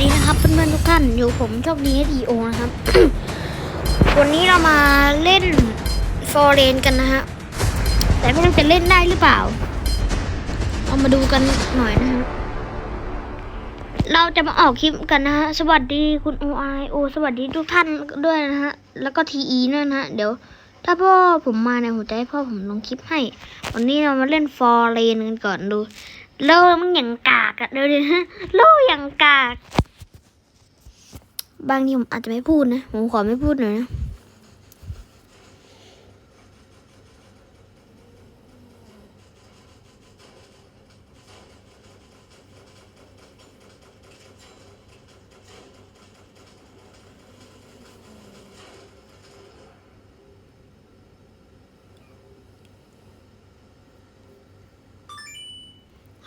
ดีนะครับเพื่อนๆทุกท่านอยู่ผมโชคดีดีโอนะครับ วันนี้เรามาเล่นฟอร์เรนกันนะฮะแต่ไม่รู้จะเล่นได้หรือเปล่า เอามาดูกันหน่อยนะฮะเราจะมาออกคลิปกันนะฮะสวัสดีคุณโอไอโอสวัสดีทุกท่านด้วยนะฮะแล้วก็ทีอีด้วยนะฮะเดี๋ยว ถ้าพ่อผมมาเนี่ยผมจะให้พ่อผมลงคลิปให้ วันนี้เรามาเล่นฟอร์เรนกันก่อนดูโลมันอย่างกากอะเดี๋ยวดิฮะโลอย่างกาก บางทีผมอาจจะไม่พูดนะ ผมขอไม่พูดหน่อยนะ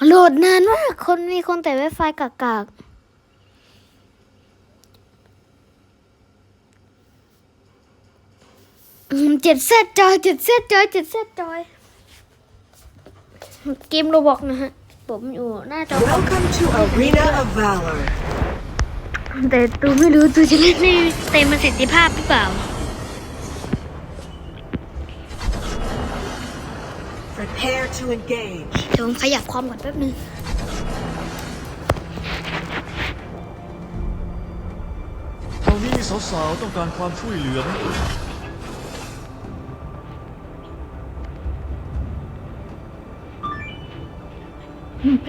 โหลดนานมาก คนมีคนแต่ไวไฟกากา เจ็ดเซตจอยเจ็ดเซตจอยเจ็ดเซตจอย เกมโรบอกนะฮะ ผมอยู่หน้าจอคอม Welcome to Arena of Valor. แต่ตูไม่รู้ตูจะเล่นในเต็มประสิทธิภาพหรือเปล่า Prepare to engage. เดี๋ยวผมขยับความก่อนแป๊บนึงตรงนี้มีสาวๆต้องการความช่วยเหลือไหม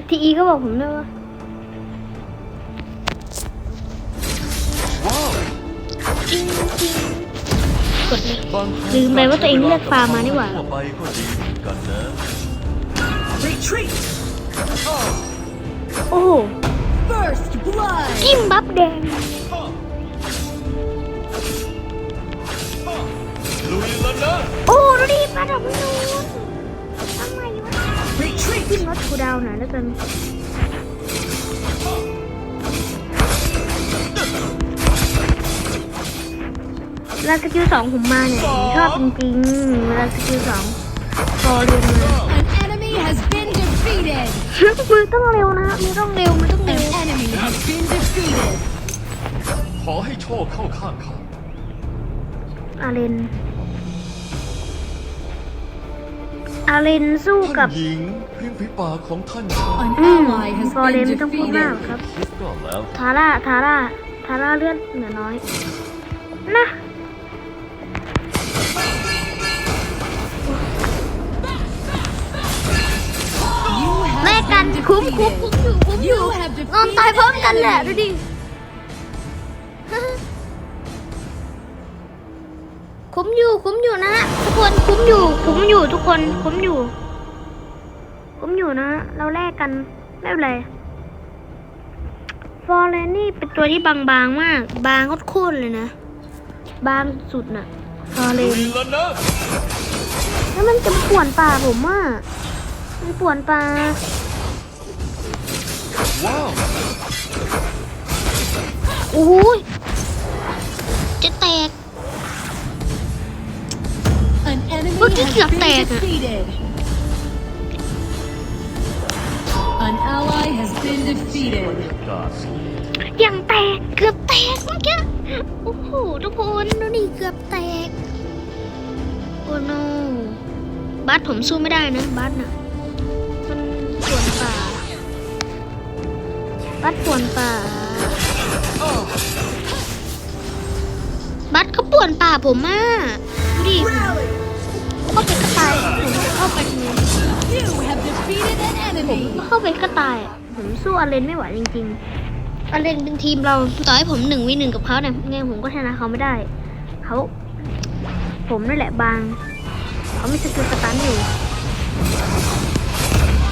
ทีอีก็บอกผมด้วยว่าว้าวจริงจริงกดเลยบางครั้งลืมไปว่าตัวเองเลือกฟาร์มมานี่หว่า ทั่วไปก็ดีเหมือนกันนะ Retreat! โอ้โห First blood! จิ้มบัฟแดง ลุยแล้วนะ โอ้ดูดิปลาดอกมัน ขึ้นรถกูดาวหน่อยแล้วกันเวลาสกิลสองผมมาเนี่ยผมชอบจริงๆเวลาสกิลสองพอเรียนมา An enemy has been defeated. มือต้องเร็วนะมือต้องเร็วมือต้องเร็ An ว enemy has been defeated. ขอให้โชคเข้าข้างเขาอาเลน อาเลนสู้กัท่าบนหญิงพิมพ์ฝีปากของท่าน An อืม ally has ฟอร์เรน been ไม่ต้องพูดมาก defeated. ครับ คิดก็แล้ว ทาร่า ทาร่า ทาร่าเลือดเหลือน้อย นะ You แลก have กัน been คุ้มคุ้มคุ้ม defeated. อยู่คุ้มอยู่ You have นอนตาย defeated พร้อม an กันแหละ enemy. ดูดิ คุ้มอยู่คุ้มอยู่นะฮะทุกคนคุ้มอยู่คุ้มอยู่ทุกคนคุ้มอยู่ คุ้มอยู่นะฮะเราแลกกันไม่เป็นไรฟอร์เรนนี่เป็นตัวที่บางๆมาก บางโคตรๆเลยนะ บางสุดน่ะฟอร์เรลุนยแล้วนะแล้วมันจะป่วนป่าผมอะมันป่วนป่าว้าวโอ้โหยจะแตก An enemy What did has you been say? defeated. An ally has been defeated. กอย่างแตกเกือบแตกเมื่อกี้โอ้โหทุกคนดูดิเกือบแตกโอ้โนบัสผมสู้ไม่ได้นะบัสน่ะมันป่วนป่าบัสป่วนป่าบัสเขาป่วนป่าผมมากดูดิ เข้าไปก็ตายผมเข้าไปทำไง You have defeated an ผมเข้าไปก็ตายอะผมสู้อาเลนไม่ไหวจริงๆอาเลนเป็นทีมเราต่อให้ผมหนึ่งวิหนึ่งกับเขาเนี่ยไงผมก็ชนะเขาไม่ได้เขาผมนั่แหละบางเขาม่สกิลสตันอยู่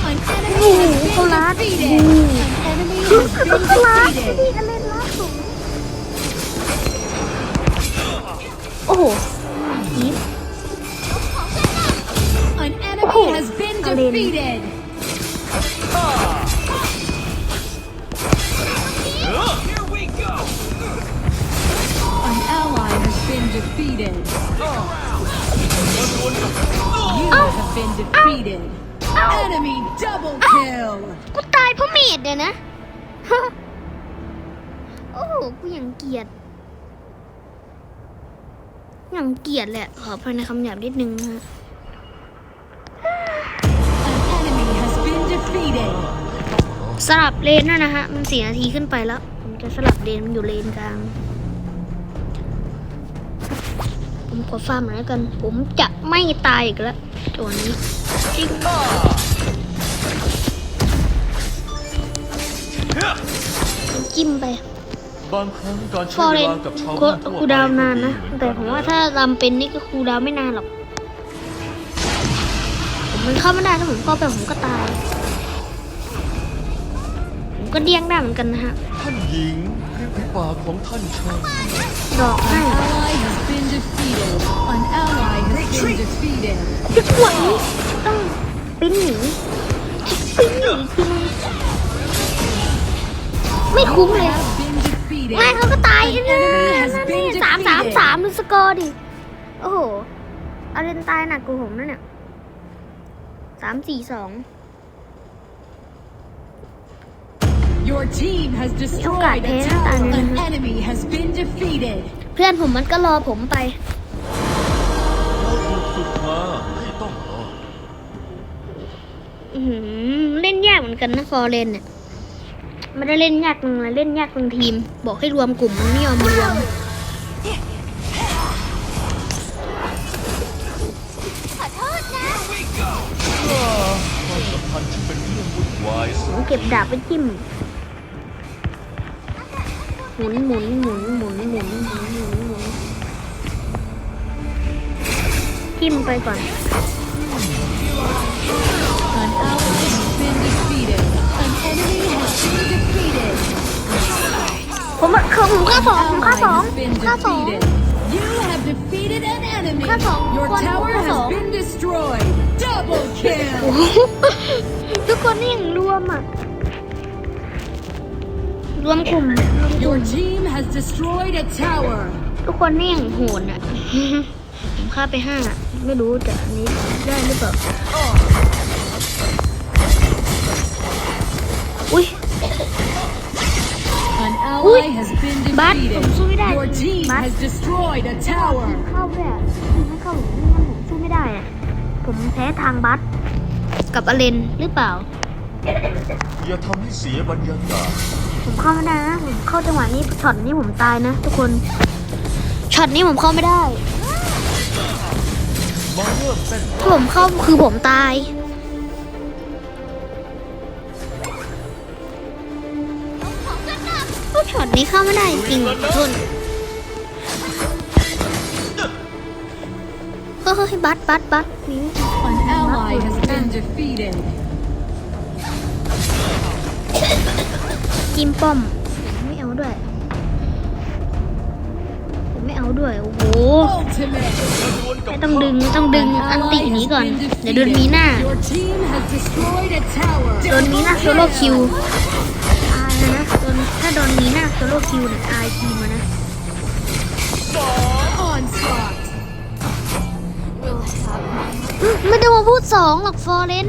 An enemy has been defeated. Ooh. An enemy คือ has คือ been ก็ล้า defeated. อาเลนล้าผมโอ้โห defeated. Enemy double kill. กูตายเพราะเมดเนี่ยนะ โอ้โหกูยังเกลียดยังเกลียดแหละ ขออภัยในคำหยาบนิดนึงนะฮะ สลับเลนด้วยนะฮะ มันสี่นาทีขึ้นไปแล้ว ผมจะสลับเลนมันอยู่เลนกลาง ผมขอฟาร์มหน่อยแล้วกัน ผมจะไม่ตายอีกแล้วตัวนี้จริงจิ้มไปบางครั้งการฟใช้อร์เวเรนลากับชาวก็บ้านทั่วคูลดาวน์นานนะ แต่ผมว่าถ้าลำเป็นนี่ก็คูลดาวน์ไม่นานหรอก ผมมันเข้าไม่ได้ถ้าผมเข้าไปผมก็ตาย ผมก็เดี้ยงได้เหมือนกันนะฮะ ท่านหญิงริมฝีปากของท่านช่างดอกให้ An ally has been defeated. An ally has been defeated. จังหวะนี้ต้องปิ้นหนีปิ้นหนีทีนึงไม่คุ้มเลย Has been defeated. ไม่เขาก็ตายกันนะ enemy has นั่น been นี่สามสาม defeated. สามดูสกอร์ดิ โอ้โหอาเรนตายหนักกว่าผมนะเนี่ยสามสี่สอง Your team has destroyed Okay, a thế nó tower. tàn An nhẫn. enemy has been defeated. เพื่อนผมมันก็รอผมไปเราถูกฝึกมาให้ต้องรอดอื้อหือเล่นยากเหมือนกันนะฟอร์เรนเนี่ยไม่ได้เล่นยากตรงนะเล่นยากตรงทีม บอกให้รวมกลุ่มมันไม่ยอมรวมความสัมพันธ์ที่เป็นเรื่องวุ่นวายสุผดมเก็บดาบไปจิ้ม หมุนหมุนหมุนหมุนหมุนหมุนหมุนหมุนจิ้มไปก่อนผมคือผมฆ่าสองผมฆ่าสองข้าสองข้าสองทุกคนผมฆ่าสองทุกคนนี่ยังรวมอะ รวมกลุ่มรวมกลุ่ Your ม team has destroyed a tower. ทุกคนนี่อย่างโหดอะ ผมฆ่าไปห้าไม่รู้แต่อันนี้ได้หรือเปล่า อุ้ย An Ui, ally has been bát, defeated. ผมสู้ไม่ได้ Your team บาส has destroyed a tower. เข้าไม่ได้ไม่เข้าไม่งั้นผมสู้ไม่ได้อะ ผมแพ้ทางบัสกับอเลนหรือเปล่า อย่าทำให้เสียบรรยากาศผมเข้าไม่ได้นะ ผมเข้าจังหวะนี้ช็อตนี้ผมตายนะ ทุกคน ช็อตนี้ผมเข้าไม่ได้ มาเริ่มเต้นถ้าผมเข้าคือผมตายก็ช็อตนี้เข้าไม่ได้จริงๆขอโทษเฮ้ยบัสบัสบัสนี่ An ally has been defeated. จิ้มป้อมผมไม่เอาด้วยผมไม่เอาด้วย โอ้โห Ultimate. ไม่ต้องดึงไม่ต้องดึง An อันติ ally นี้ has ก่อน been เดี๋ยวโดนมี defeated. หน้า Your team has destroyed a tower. โดนมีหน้าโซโล่คิวอายนะนะโดนถ้าโดนมีหน้าโซโล่คิวเนี่ยอายทีมอะนะ Onslaught. อืมไม่ได้มาพูดสองหรอกฟอร์เรน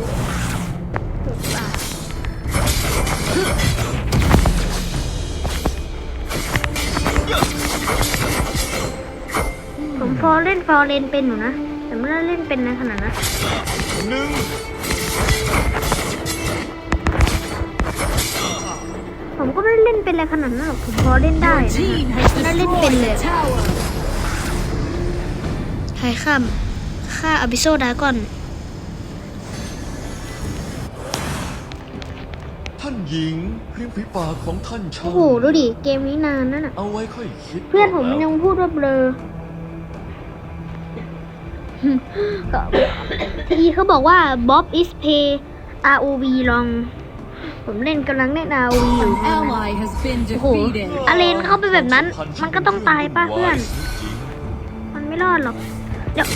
ผมฟอร์เล่นฟอร์เรนเป็นอยู่นะ แต่ไม่ได้เล่นเป็นในขนาดนั้นหนึ่งผมก็ไม่ได้เล่นเป็นอะไรขนาดนั้นหรอกผมพอเล่นได้ Your นะ team ฮะ has ได้เล่นเป็น destroyed เลย a tower. ใครข้ามฆ่าอบิโซดาก่อน หญิงริมฝีปากของท่านช่างโอ้โหดูดิ เกมนี้นานนั่นน่ะ เอาไว้ค่อยคิดเพื่อนผมก่ยังแล้วพูดว่าเบลอก็ทีเขาบอกว่า Bob is play ROV ลอง ผมเล่นกำลังเล่น ROV อยู่ An ally has been โอ้โห defeated. อาเลนเข้าไปแบบนั้น มันก็ต้องตายป่ะเพื่อน มันไม่รอดหรอกเดี๋ยวอะ แล้ว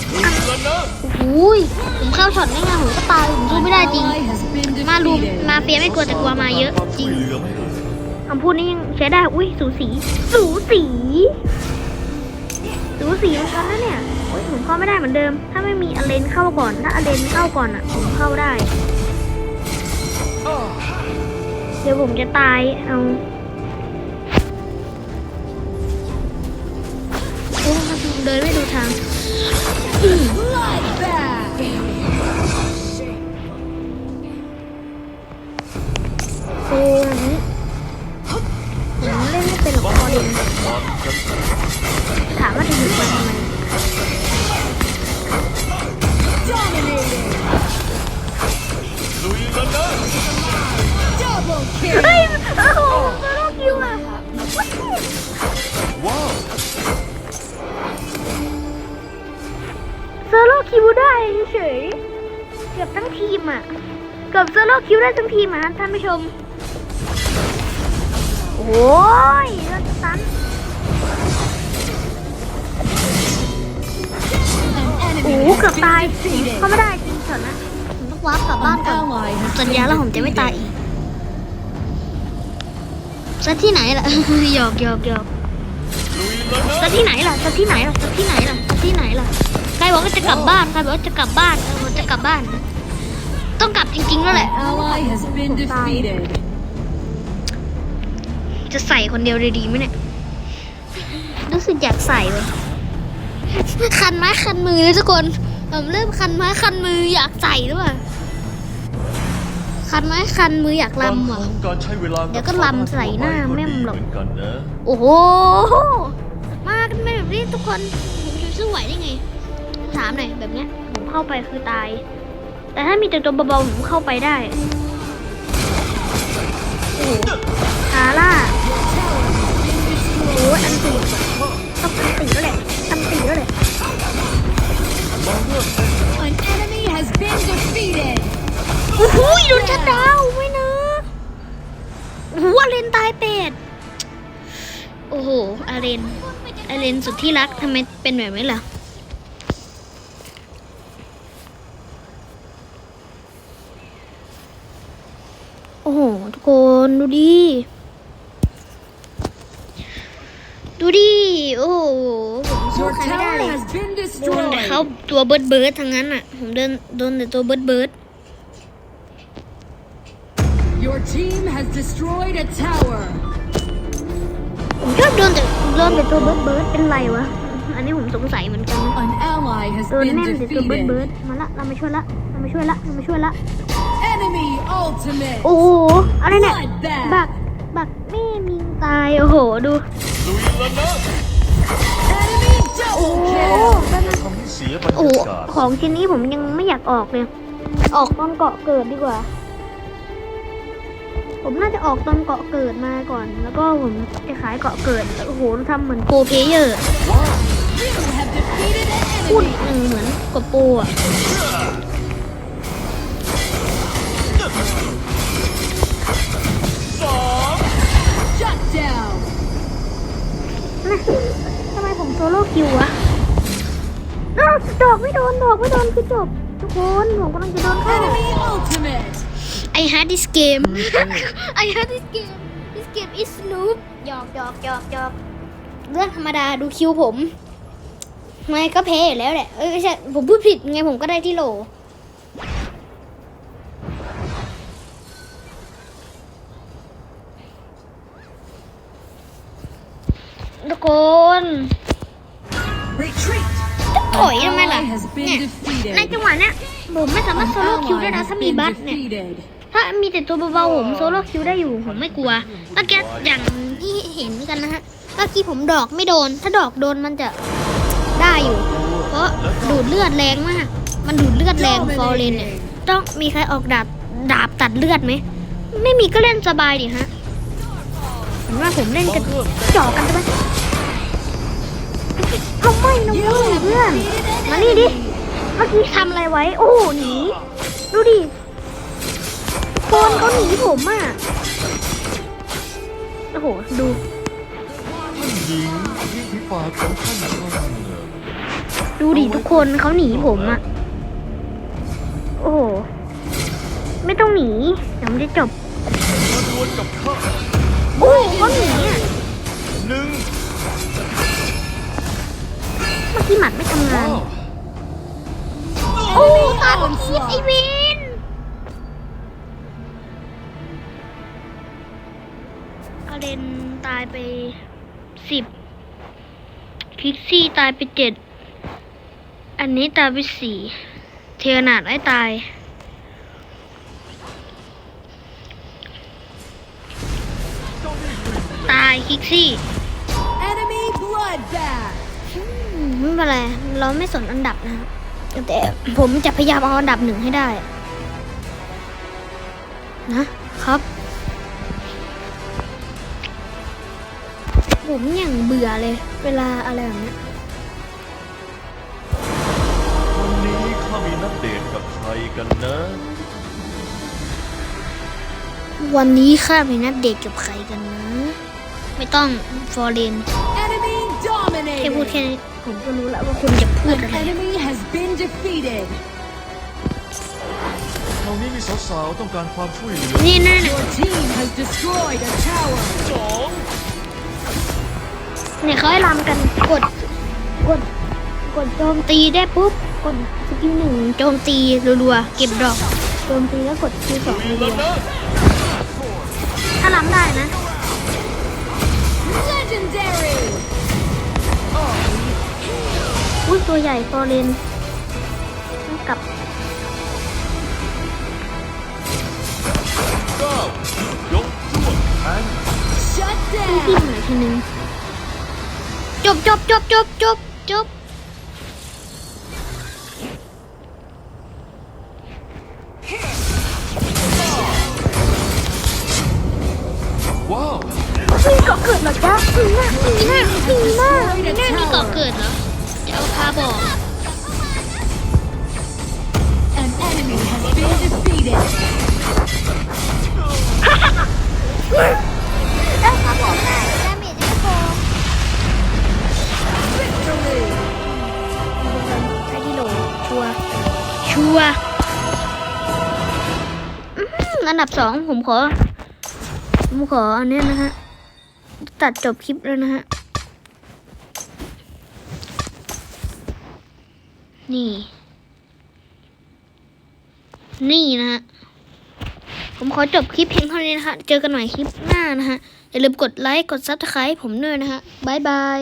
นะโอ้ยผมเข้าช็อตได้ไงผมก็ตายผมสู้ไม่ได้จริง มาลุมมาเฟียไม่กลัวแต่กลัวมาเยอะจริงคำพูดนี้ยังใช้ได้ อุ้ยสูสี สูสี สูสีเหมือนกันนะเนี่ยโอ้ยผมเข้าไม่ได้เหมือนเดิม ถ้าไม่มีอเลนเข้าก่อน ถ้าอเลนเข้าก่อนอะ ผมเข้าได้ เดี๋ยวผมจะตาย เอา เดินไม่ดูทางโอ้ยผมเล่นไม่เป็นหรอกพอเรียนถามว่าจะหยุดมาทำไมลุยแล้วนะเฮ้ย คิวได้เฉยเกือบทั้งทีมอะ เกือบโซโลคิวได้ทั้งทีมอะท่านผู้ชม โอ้ยรถตัน An โอ้ enemy โหเกือบ has ตาย been defeated. เขาไม่ได้จริงเถอะนะผมต้องวาร์ปกลับบ้าน An ก่อน ally has สัญ been ญาแล้วผมจะไม่ตาย defeated. อีกซะที่ไหนล่ะหยอกหยอกหยอกลุยแล้วนะซะที่ไหนล่ะซะที่ไหนล่ะซะที่ไหนล่ะซะที่ไหนล่ะใค รบอกว่าจะกลับบ้านใครบอกว่าจะกลับบ้านเออจะกลับบ้าน ต้องกลับจริงๆแล้วแหละ An ally has been defeated. จะใส่คนเดียวเลยดีไหมเนี่ย รู้สึกอยากใส่เลยคันไม้คันมือเลยทุกคนผมเริ่มคันไม้คันมืออยากใส่ด้วยคันไม้คันมืออยากบางลำคว่ะรั้งการใช้เวลากับเดี๋ยวก็ลำใส่หน้าแม่มหรอก เหมือนกันนะ โอ้โห มากันเป็นแบบนี้ทุกคนผมจะสู้ไหวได้ไง ถามหน่อยแบบเนี้ยผมเข้าไปคือตาย แต่ถ้ามีแต่ตัวเบาๆผมเข้าไปได้โอ้โหฮาร่าโอ้ยอันตีต้องอันตีแล้วแหละอันตีแล้วแหละมาเมื่อ An enemy has been defeated. โอ้โหโดนชัดดาวน์ไม่นะโอ้โหอาเรนตายเป็ด โอ้โหอาเรนอาเรนสุดที่รักทำไมเป็นแบบนี้ล่ะ โอ้โห ทุก คนดูดิ ดูดิ โอ้โหผมสู้ Your ใครไม่ได้ tower เลย has been โดนแต่เขา destroyed. ตัวเบิร์ดเบิร์ดทั้งนั้นอะ ผมเดินโดนแต่ตัวเบิร์ดเบิร์ด Your team has destroyed a tower. ผมชอบโดนแต่โดนแต่ตัวเบิร์ดเบิร์ดเป็นไรวะ อันนี้ผมสงสัยเหมือนกันนะ An ally has โดน been แม่นแต่ตัวเบิร์ดเบิร์ด defeated. มาละ เรามาช่วยละ เรามาช่วยละ เรามาช่วยละ Enemy ultimate. โอ้โหอะไรเนี่ย Bloodbath. บัก บักแม่มิงตาย โอ้โห ดู ลุยแล้วนะ Enemy โอ้ double โห kill. แป๊บนึงทำให้เสียบรรโอ้โหยากาศของชิ้นนี้ผมยังไม่อยากออกเลย ออกตอนเกาะเกิดดีกว่า ผมน่าจะออกตอนเกาะเกิดมาก่อน แล้วก็ผมจะขายเกาะเกิด โอ้โหทำเหมือนโปรเพลเยอร์ว้าว You have defeated an พูด enemy. เออเหมือนกับโปรอะ คิวอะอ้าวดอกไม่โดนดอกไม่โดนคือจบ ทุกคนผมกำลังจะโดนเข้า Enemy ultimate. I had this game I had this game this game is noob หยอกหยอกหยอกหยอกเรื่องธรรมดาดูคิวผมไม่ก็แพ้อยู่แล้วแหละ เอ้ยไม่ใช่ผมพูดผิดไงผมก็ได้ที่โหล ทุกคน Retreat. ถอยทำไมล่ะ Ally has been เนี่ย defeated. ในจังหวะเนี้ยผมไม่สามารถ An โซโล่คิว ally ได้นะ has ถ้ามี been บัสเนี่ย defeated. ถ้ามีแต่ตัวเบาๆผมโซโล่คิวได้อยู่ผมไม่กลัวเมื่อกี้อย่างที่เห็นกันนะฮะเมื่อกี้ผมดอกไม่โดน ถ้าดอกโดนมันจะได้อยู่ เพราะดูดเลือดแรงมาก มันดูดเลือดแรงฟอร์เรนเนี่ยต้องมีใครออกดาบดาบตัดเลือดไหมไม่มีก็เล่นสบายดิฮะเห็นว่าผมเล่นกันเจาะกันใช่ไหม เอาไม่นะ You เว้ย have เพื่อน มานี่ดิ เมื่อกี้ทำอะไรไว้ โอ้หนี ดูดิโคนเขาหนีผมอะ โอ้โห ดูท่านหญิงที่ฝีปากของท่านช่านดูดิทุกคนเขาหนีผมอะ โอ้โห ไม่ต้องหนีเดี๋ยวมันจะจบ มาดวลกับข้า โอ้เขาหนีอะ เมื่อกี้หมัดไม่ทำงาว้านวโอ้ตายผมคิดไอวิน อาเรนตายไปสิบ พิกซี่ตายไปเจ็ด อันนี้ตายไปสี่ เทอนาดไม่ตาย ตายคิกซี่ Enemy bloodbath. อืมไม่เป็นไร เราไม่สนอันดับนะครับแต่ผมจะพยายามเอาอันดับหนึ่งให้ได้ นะครับ ผมอย่างเบื่อเลย เวลาอะไรแบบเนี้ยวันนี้ข้ามีนัดเดทกับใครกันนะ วันนี้ข้าไปนัดเดทกับใครกันนะ ไม่ต้องฟอร์เรน Enemy แค่พูด dominated. แค่นี้ ผมก็รู้แล้วว่าคุณจะพูด An อะไร enemy has been defeated. แถวนี้มีสาวๆต้องการความช่วยเหลือนี่นั่น Your team has destroyed a tower. สองเนี่ยเขาให้รำกันกดกดกดโจมตีได้ปุ๊บกดสกิลหนึ่งโจมตีรัวๆเก็บดอกโจมตีแล้วกดสกิลสองรัวๆถ้ารำได้นะ อุ้ยตัวใหญ่ฟอร์เรนต้องกลับเก้ายกจวดแทง Shut จิ้ม down. หน่อยทีนึงจบจบจบจบจบจบ จะเอาพาบอก An enemy has been defeated. ได้พาบอกได้ดาเมจจะพอ Victory. ใช้ที่โหลชัวร์ชัวร์อื้อหืออันดับสองผมขอ ผมขออันเนี้ยนะฮะ ตัดจบคลิปแล้วนะฮะ นี่ นี่นะฮะ ผมขอจบคลิปเพียงเท่านี้นะฮะเจอกันใหม่คลิปหน้านะฮะ อย่าลืมกดไลค์ กดซับสไครต์ผมด้วยนะฮะบายบาย